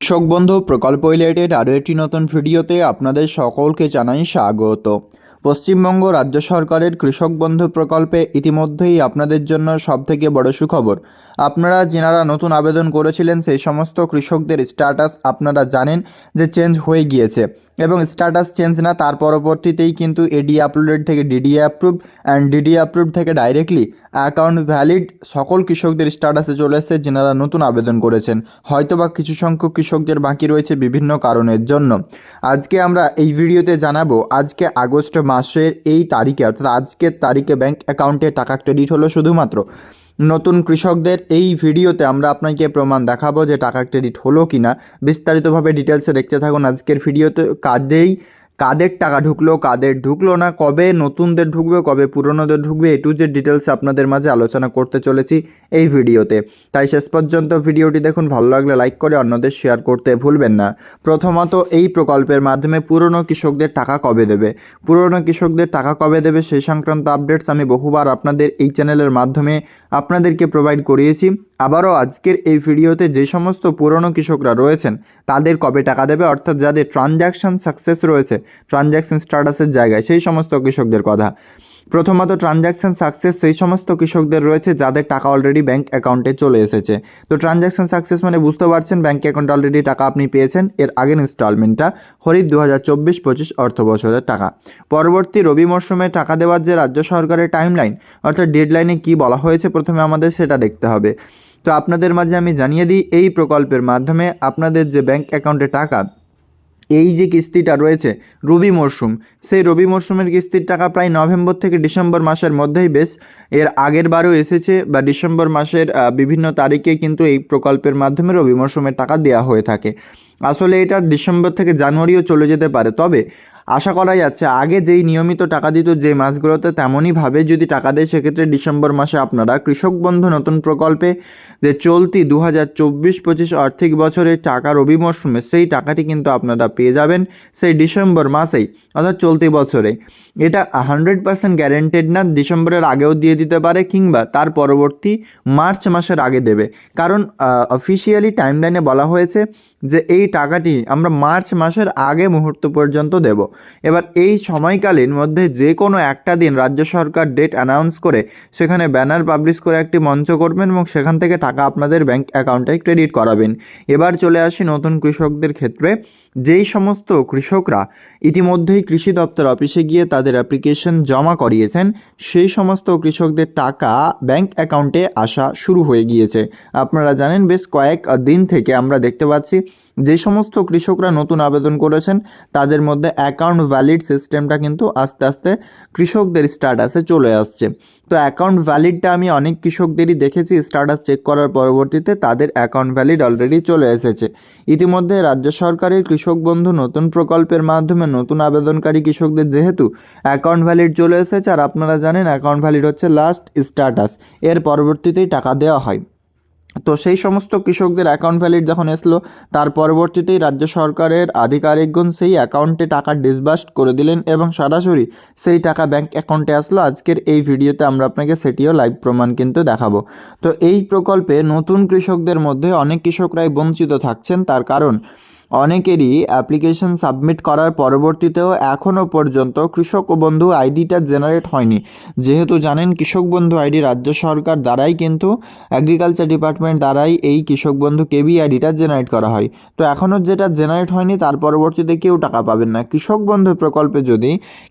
কৃষক বন্ধু প্রকল্প রিলেটেড আরও একটি নতুন ভিডিওতে আপনাদের সকলকে জানাই স্বাগত। পশ্চিমবঙ্গ রাজ্য সরকারের কৃষক বন্ধু প্রকল্পে ইতিমধ্যেই আপনাদের জন্য সবথেকে বড় সুখবর। আপনারা, যেনারা নতুন আবেদন করেছিলেন, সেই সমস্ত কৃষকদের স্ট্যাটাস আপনারা জানেন যে চেঞ্জ হয়ে গিয়েছে। এবং স্ট্যাটাস চেঞ্জ না, তার পরবর্তীতেই কিন্তু এডি আপলোডেড থেকে DD approve and DD approve থেকে ডাইরেক্টলি অ্যাকাউন্ট ভ্যালিড সকল কৃষকদের স্ট্যাটাসে চলে এসেছে, যেনারা নতুন আবেদন করেছেন। হয়তো বা কিছু সংখ্যক কৃষকদের বাকি রয়েছে বিভিন্ন কারণের জন্য। আজকে আমরা এই ভিডিওতে জানাব, আজকে আগস্ট মাসের এই তারিখে, অর্থাৎ আজকের তারিখে ব্যাংক অ্যাকাউন্টে টাকা ক্রেডিট হলো শুধুমাত্র। নতুন কৃষকদের এই ভিডিওতে আমরা আপনাকে প্রমাণ দেখাবো যে টাকা ক্রেডিট হলো কি না বিস্তারিতভাবে ডিটেলসে দেখতে থাকুন আজকের ভিডিওতে। কাদেই কাদের টাকা ঢুকলো, কাদের ঢুকলো না, কবে নতুনদের ঢুকবে, কবে পুরনোদের ঢুকবে, এ টু জেড ডিটেলস আপনাদের মাঝে আলোচনা করতে চলেছি এই ভিডিওতে। তাই শেষ পর্যন্ত ভিডিওটি দেখুন, ভালো লাগলে লাইক করে অন্যদের শেয়ার করতে ভুলবেন না। প্রথমত, এই প্রকল্পের মাধ্যমে পুরনো কৃষকদের টাকা কবে দেবে? পুরনো কৃষকদের টাকা কবে দেবে? সেই সংক্রান্ত আপডেটস আমি বহুবার আপনাদের এই চ্যানেলের মাধ্যমে আপনাদেরকে প্রোভাইড করিয়েছি। আবারও আজকের এই ভিডিওতে যে সমস্ত পুরনো কৃষকরা রয়েছেন, তাদের কবে টাকা দেবে? অর্থাৎ যাদের ট্রানজ্যাকশন সাকসেস রয়েছে ট্রানজ্যাকশন স্ট্যাটাসের জায়গায়, সেই সমস্ত কৃষকদের কথা। প্রথমত ট্রানজ্যাকশন সাকসেস সেই সমস্ত কৃষকদের রয়েছে যাদের টাকা অলরেডি ব্যাঙ্ক অ্যাকাউন্টে চলে এসেছে। তো ট্রানজ্যাকশন সাকসেস মানে বুঝতে পারছেন ব্যাংক অ্যাকাউন্টে অলরেডি টাকা আপনি পেয়েছেন, এর আগের ইনস্টলমেন্টটা হরিফ দু হাজার চব্বিশ পঁচিশ অর্থ বছরের টাকা। পরবর্তী রবি মরশুমে টাকা দেওয়ার যে রাজ্য সরকারের টাইমলাইন অর্থাৎ ডেডলাইনে কী বলা হয়েছে প্রথমে আমাদের সেটা দেখতে হবে। তো আপনাদের মাঝে আমি জানিয়ে দিই, এই প্রকল্পের মাধ্যমে আপনাদের যে ব্যাঙ্ক অ্যাকাউন্টে টাকা এই যে কিস্তিটা রয়েছে, রবি মরশুম সেই রবি মরশুমের কিস্তির টাকা প্রায় নভেম্বর থেকে ডিসেম্বর মাসের মধ্যেই বেশ, এর আগের বারও এসেছে বা ডিসেম্বর মাসের বিভিন্ন তারিখে কিন্তু এই প্রকল্পের মাধ্যমে রবি মরশুমের টাকা দেওয়া হয়ে থাকে। আসলে এটা ডিসেম্বর থেকে জানুয়ারিও চলে যেতে পারে, তবে আশা করা যাচ্ছে। আগে যেই নিয়মিত টাকা দিত, যে মাসগুলোতে তেমনইভাবে যদি টাকা দেয়, সেক্ষেত্রে ডিসেম্বর মাসে আপনারা কৃষক বন্ধু নতুন প্রকল্পে যে চলতি দু হাজার চব্বিশ আর্থিক বছরের টাকা রবি মরশুমে সেই টাকাটি কিন্তু আপনারা পেয়ে যাবেন সেই ডিসেম্বর মাসেই, অর্থাৎ চলতি বছরে। এটা হান্ড্রেড পার্সেন্ট গ্যারেন্টেড না, ডিসেম্বরের আগেও দিয়ে দিতে পারে কিংবা তার পরবর্তী মার্চ মাসের আগে দেবে। কারণ অফিসিয়ালি টাইমলাইনে বলা হয়েছে যে এই টাকাটি আমরা মার্চ মাসের আগে মুহূর্ত পর্যন্ত দেব। এবার এই সময়কালীন মধ্যে যে কোনো একটা দিন রাজ্য সরকার ডেট অ্যানাউন্স করে সেখানে ব্যানার পাবলিশ করে একটি মঞ্চ করবেন এবং সেখান থেকে টাকা আপনাদের ব্যাংক অ্যাকাউন্টে ক্রেডিট করাবেন। এবার চলে আসি নতুন কৃষকদের ক্ষেত্রে। যেই সমস্ত কৃষকরা ইতিমধ্যেই কৃষি দপ্তর অফিসে গিয়ে তাদের অ্যাপ্লিকেশন জমা করিয়েছেন, সেই সমস্ত কৃষকদের টাকা ব্যাংক অ্যাকাউন্টে আসা শুরু হয়ে গিয়েছে। আপনারা জানেন, বেশ কয়েক দিন থেকে আমরা দেখতে পাচ্ছি যে সমস্ত কৃষকরা নতুন আবেদন করেছেন, তাদের মধ্যে অ্যাকাউন্ট ভ্যালিড সিস্টেমটা কিন্তু আস্তে আস্তে কৃষকদের স্ট্যাটাসে চলে আসছে। তো অ্যাকাউন্ট ভ্যালিডটা আমি অনেক কৃষকদেরই দেখেছি স্ট্যাটাস চেক করার পরবর্তীতে তাদের অ্যাকাউন্ট ভ্যালিড অলরেডি চলে এসেছে। ইতিমধ্যে রাজ্য সরকারের কৃষক বন্ধু নতুন প্রকল্পের মাধ্যমে নতুন আবেদনকারী কৃষকদের যেহেতু অ্যাকাউন্ট ভ্যালিড চলে এসেছে, আর আপনারা জানেন অ্যাকাউন্ট ভ্যালিড হচ্ছে লাস্ট স্ট্যাটাস এর পরবর্তীতেই টাকা দেওয়া হয়। তো সেই সমস্ত কৃষকদের অ্যাকাউন্ট ভ্যালিড যখন এসলো, তার পরবর্তীতেই রাজ্য সরকারের আধিকারিকগণ সেই অ্যাকাউন্টে টাকা ডিসবার্সড করে দিলেন এবং সরাসরি সেই টাকা ব্যাংক অ্যাকাউন্টে আসলো। আজকের এই ভিডিওতে আমরা আপনাকে সেটিও লাইভ প্রমাণ কিন্তু দেখাবো। তো এই প্রকল্পে নতুন কৃষকদের মধ্যে অনেক কৃষকরাই বঞ্চিত থাকছেন, তার কারণ অনেকেরই অ্যাপ্লিকেশন সাবমিট করার পরবর্তীতেও এখনও পর্যন্ত কৃষক বন্ধু আইডিটা জেনারেট হয়নি। যেহেতু জানেন, কৃষক বন্ধু আইডি রাজ্য সরকার দ্বারাই কিন্তু অ্যাগ্রিকালচার ডিপার্টমেন্ট দ্বারাই এই কৃষক বন্ধু কেবি আইডিটা জেনারেট করা হয়। তো এখনও যেটা জেনারেট হয়নি, তার পরবর্তীতে কেউ টাকা পাবেন না। কৃষক বন্ধু প্রকল্পে যদি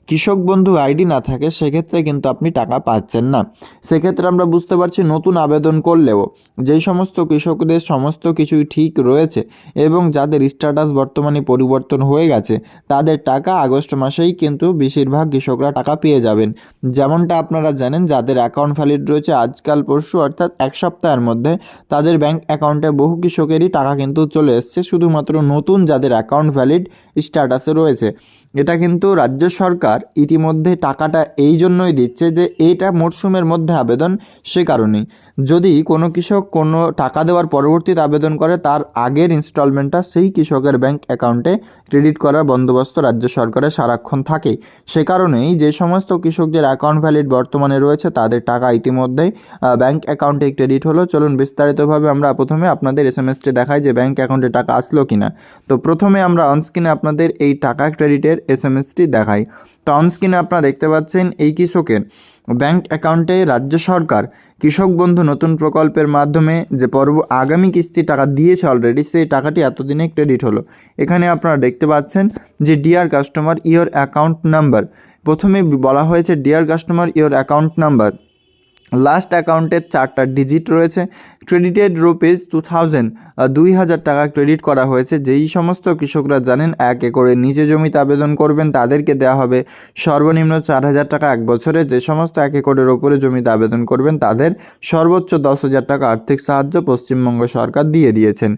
কৃষক বন্ধু আইডি না থাকে, সেক্ষেত্রে কিন্তু আপনি টাকা পাচ্ছেন না। সেক্ষেত্রে আমরা বুঝতে পারছি নতুন আবেদন করলেও যেই সমস্ত কৃষকদের সমস্ত কিছুই ঠিক রয়েছে এবং যাদের স্ট্যাটাস বর্তমানে পরিবর্তন হয়ে গেছে। তাদের টাকা আগস্ট মাসেই কিন্তু বেশিরভাগ কৃষকরা টাকা পেয়ে যাবেন। যেমনটা আপনারা জানেন, যাদের অ্যাকাউন্ট ভ্যালিড রয়েছে আজকাল, পরশু অর্থাৎ এক সপ্তাহের মধ্যে, তাদের ব্যাংক অ্যাকাউন্টে বহু কৃষকেরই টাকা কিন্তু চলে এসছে, শুধুমাত্র নতুন যাদের অ্যাকাউন্ট ভ্যালিড স্ট্যাটাসে রয়েছে। এটা কিন্তু রাজ্য সরকার ইতিমধ্যে টাকাটা এই জন্যই দিচ্ছে যে, এটা মরশুমের মধ্যে আবেদন সে কারণেই। যদি কোনো কৃষক কোনো টাকা দেওয়ার পরবর্তীতে আবেদন করে, তার আগের ইনস্টলমেন্টটা সেই কৃষক কৃষকের ব্যাংক অ্যাকাউন্টে ক্রেডিট করার বন্দোবস্ত রাজ্য সরকারের সারাক্ষণ থাকে। সে কারণেই যে সমস্ত কৃষকদের অ্যাকাউন্ট ভ্যালিড বর্তমানে রয়েছে, তাদের টাকা ইতিমধ্যেই ব্যাংক অ্যাকাউন্টে ক্রেডিট হলো। চলুন বিস্তারিতভাবে আমরা প্রথমে আপনাদের এস এম এসটি দেখাই যে ব্যাংক অ্যাকাউন্টে টাকা আসলো কিনা। তো প্রথমে আমরা অনস্ক্রিনে আপনাদের এই টাকা ক্রেডিটের এস এম এসটি দেখাই। তো অনস্ক্রিনে আপনারা দেখতে পাচ্ছেন এই কৃষকের ব্যাংক অ্যাকাউন্টে রাজ্য সরকার কৃষক বন্ধু নতুন প্রকল্পের মাধ্যমে যে পর্ব আগামী কিস্তি টাকা দিয়েছে অলরেডি সেই টাকাটি এতদিনে ক্রেডিট হলো। এখানে আপনারা দেখতে পাচ্ছেন যে dear customer your account number প্রথমে বলা হয়েছে dear customer your account number last অ্যাকাউন্টের চারটা ডিজিট রয়েছে। ক্রেডিটেড রুপিস টু থাউজেন্ড দুই হাজার টাকা ক্রেডিট করা হয়েছে। যেই সমস্ত কৃষকরা জানেন, এক একরে নিচে জমিতে আবেদন করবেন, তাদেরকে দেওয়া হবে সর্বনিম্ন চার হাজার টাকা এক বছরে। যে সমস্ত এক একরের ওপরে জমিতে আবেদন করবেন, তাদের সর্বোচ্চ দশ হাজার টাকা আর্থিক সাহায্য পশ্চিমবঙ্গ সরকার দিয়ে দিয়েছেন।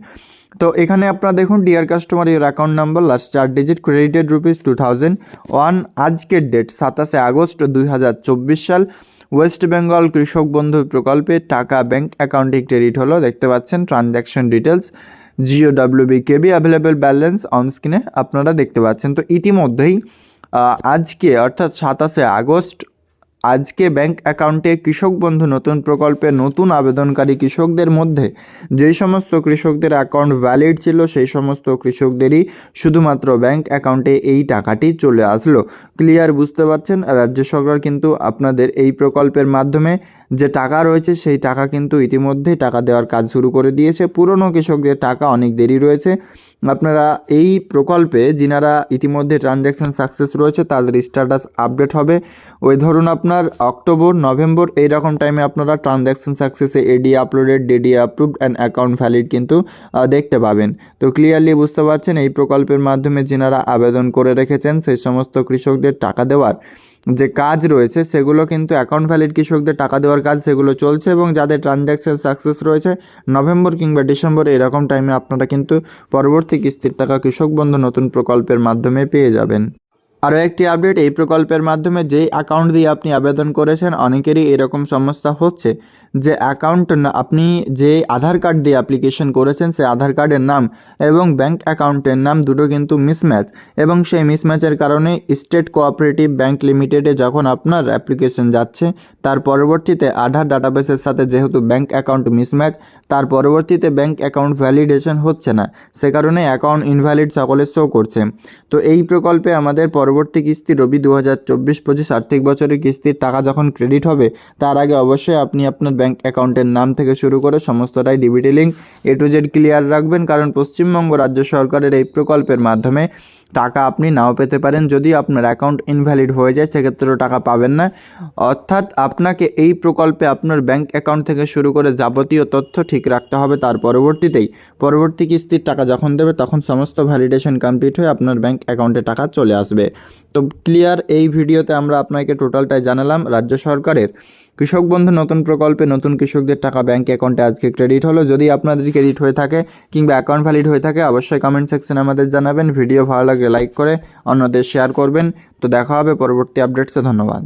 তো এখানে আপনারা দেখুন ডিয়ার কাস্টমার এর অ্যাকাউন্ট নাম্বার লাস্ট চার digit credited rupees two thousand one আজকের ডেট সাতাশে আগস্ট দুই হাজার চব্বিশ সাল। ওয়েস্ট বেঙ্গল কৃষক বন্ধু প্রকল্পে টাকা ব্যাংক অ্যাকাউন্টে ক্রেডিট হলো। দেখতে পাচ্ছেন transaction details Jio WB KB available balance on স্ক্রিনে আপনারা দেখতে পাচ্ছেন। তো ইতিমধ্যেই আজকে অর্থাৎ সাতাশে আগস্ট আজকে ব্যাংক অ্যাকাউন্টে কৃষক বন্ধু নতুন প্রকল্পে নতুন আবেদনকারী কৃষকদের মধ্যে যেই সমস্ত কৃষকদের অ্যাকাউন্ট ভ্যালিড ছিল, সেই সমস্ত কৃষকদেরই শুধুমাত্র ব্যাংক অ্যাকাউন্টে এই টাকাটি চলে আসলো। ক্লিয়ার বুঝতে পারছেন? রাজ্য সরকার কিন্তু আপনাদের এই প্রকল্পের মাধ্যমে যে টাকা রয়েছে, সেই টাকা কিন্তু ইতিমধ্যেই টাকা দেওয়ার কাজ শুরু করে দিয়েছে। পুরনো কৃষকদের টাকা অনেক দেরি রয়েছে। আপনারা এই প্রকল্পে যিনারা ইতিমধ্যে ট্রানজ্যাকশন সাকসেস রয়েছে, তাদের স্ট্যাটাস আপডেট হবে। ওই ধরুন আপনার অক্টোবর, নভেম্বর এই রকম টাইমে আপনারা transaction সাকসেসে AD uploaded DD approved and account valid কিন্তু দেখতে পাবেন। তো ক্লিয়ারলি বুঝতে পারছেন, এই প্রকল্পের মাধ্যমে যিনারা আবেদন করে রেখেছেন, সেই সমস্ত কৃষকদের টাকা দেওয়ার যে কাজ রয়েছে, সেগুলো কিন্তু অ্যাকাউন্ট ভ্যালিড কৃষকদের টাকা দেওয়ার কাজ সেগুলো চলছে এবং যাদের ট্রানজ্যাকশান সাকসেস রয়েছে নভেম্বর কিংবা ডিসেম্বর এরকম টাইমে আপনারা কিন্তু পরবর্তী কিস্তির টাকা কৃষক বন্ধু নতুন প্রকল্পের মাধ্যমে পেয়ে যাবেন। আরও একটি আপডেট, এই প্রকল্পের মাধ্যমে যেই অ্যাকাউন্ট দিয়ে আপনি আবেদন করেছেন, অনেকেরই এরকম সমস্যা হচ্ছে যে অ্যাকাউন্ট আপনি যে আধার কার্ড দিয়ে অ্যাপ্লিকেশন করেছেন, সেই আধার কার্ডের নাম এবং ব্যাংক অ্যাকাউন্টের নাম দুটো কিন্তু মিসম্যাচ এবং সেই মিসম্যাচের কারণে স্টেট কোঅপারেটিভ ব্যাংক লিমিটেডে যখন আপনার অ্যাপ্লিকেশন যাচ্ছে, তার পরবর্তীতে আধার ডাটাবেসের সাথে যেহেতু ব্যাংক অ্যাকাউন্ট মিসম্যাচ তার পরবর্তীতে ব্যাংক অ্যাকাউন্ট ভ্যালিডেশন হচ্ছে না। সে কারণে অ্যাকাউন্ট ইনভ্যালিড সকলে শো করছে। তো এই প্রকল্পে আমাদের পরবর্তী কিস্তি রবি দু হাজার চব্বিশ পঁচিশ আর্থিক বছরের কিস্তির টাকা যখন ক্রেডিট হবে, তার আগে অবশ্যই আপনি আপনার ব্যাঙ্ক অ্যাকাউন্টের নাম থেকে শুরু করে সমস্তটাই DBT link A to Z clear রাখবেন। কারণ পশ্চিমবঙ্গ রাজ্য সরকারের এই প্রকল্পের মাধ্যমে টাকা আপনি নাও পেতে পারেন। যদি আপনার অ্যাকাউন্ট ইনভ্যালিড হয়ে যায়, সেক্ষেত্রেও টাকা পাবেন না। অর্থাৎ আপনাকে এই প্রকল্পে আপনার ব্যাংক অ্যাকাউন্ট থেকে শুরু করে যাবতীয় তথ্য ঠিক রাখতে হবে তার পরবর্তীতেই। পরবর্তী কিস্তির টাকা যখন দেবে, তখন সমস্ত ভ্যালিডেশন কমপ্লিট হয়ে আপনার ব্যাংক অ্যাকাউন্টে টাকা চলে আসবে। তো ক্লিয়ার এই ভিডিওতে আমরা আপনাকে টোটালটাই জানালাম। রাজ্য সরকারের কৃষক বন্ধু নতুন প্রকল্পে নতুন কৃষকদের টাকা ব্যাংক অ্যাকাউন্টে আজকে ক্রেডিট হলো। যদি আপনাদের ক্রেডিট হয়ে থাকে কিংবা অ্যাকাউন্ট ভ্যালিড হয়ে থাকে, অবশ্যই কমেন্ট সেকশনে আমাদের জানাবেন। ভিডিও ভালো লাগলে লাইক করে অন্যদের শেয়ার করবেন। তো দেখা হবে পরবর্তী আপডেটসে। ধন্যবাদ।